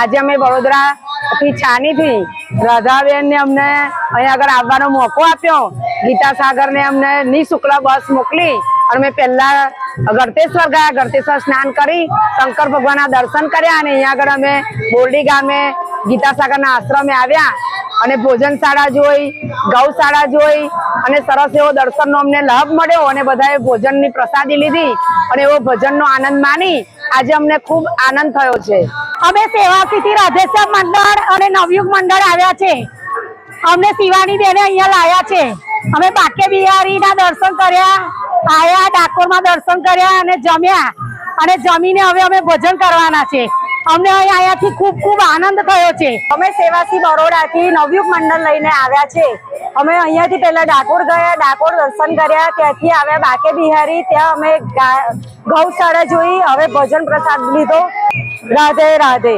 આજે અમે વડોદરા થી છાની થી રાધાબેન ને અમને અહીંયા આગળ આવવાનો મોકો આપ્યો. ગીતા સાગર ને અમને નિઃશુલ્ક બસ મોકલી અને અમે પહેલા ગળતેશ્વર ગયા. ગળતેશ્વર સ્નાન કરી, શંકર ભગવાનના દર્શન કર્યા અને અહીંયા આગળ અમે બોરડી ગામે ગીતાસાગરના આશ્રમે આવ્યા અને ભોજનશાળા જોઈ, ગૌશાળા જોઈ અને સરસ એવો દર્શનનો અમને લાભ મળ્યો અને બધાએ ભોજનની પ્રસાદી લીધી અને એવો ભજનનો આનંદ માની આજે અમને ખૂબ આનંદ થયો છે. અમે સેવાસીથી રાધેશ્યામ મંડળ અને નવયુગ મંડળ આવ્યા છે. અમને શિવાની બેને અહીંયા લાયા છે. અમે બાકે બિહારીના દર્શન કર્યા આયા ડાકોરમાં દર્શન કર્યા અને જમ્યા. અને જમીને હવે અમે ભજન કરવાના છે. અમને અહીં અહીંયાથી ખૂબ ખૂબ આનંદ થયો છે. અમે સેવાસી બરોડાથી નવયુગ મંડળ લઈને આવ્યા છે. અમે અહીંયાથી પહેલા ડાકોર ગયા, ડાકોર દર્શન કર્યા, ત્યાંથી આવ્યા બાકે બિહારી ત્યાં અમે ગૌશાળા જોઈ, હવે ભજન પ્રસાદ લીધો. રાધે રાધે.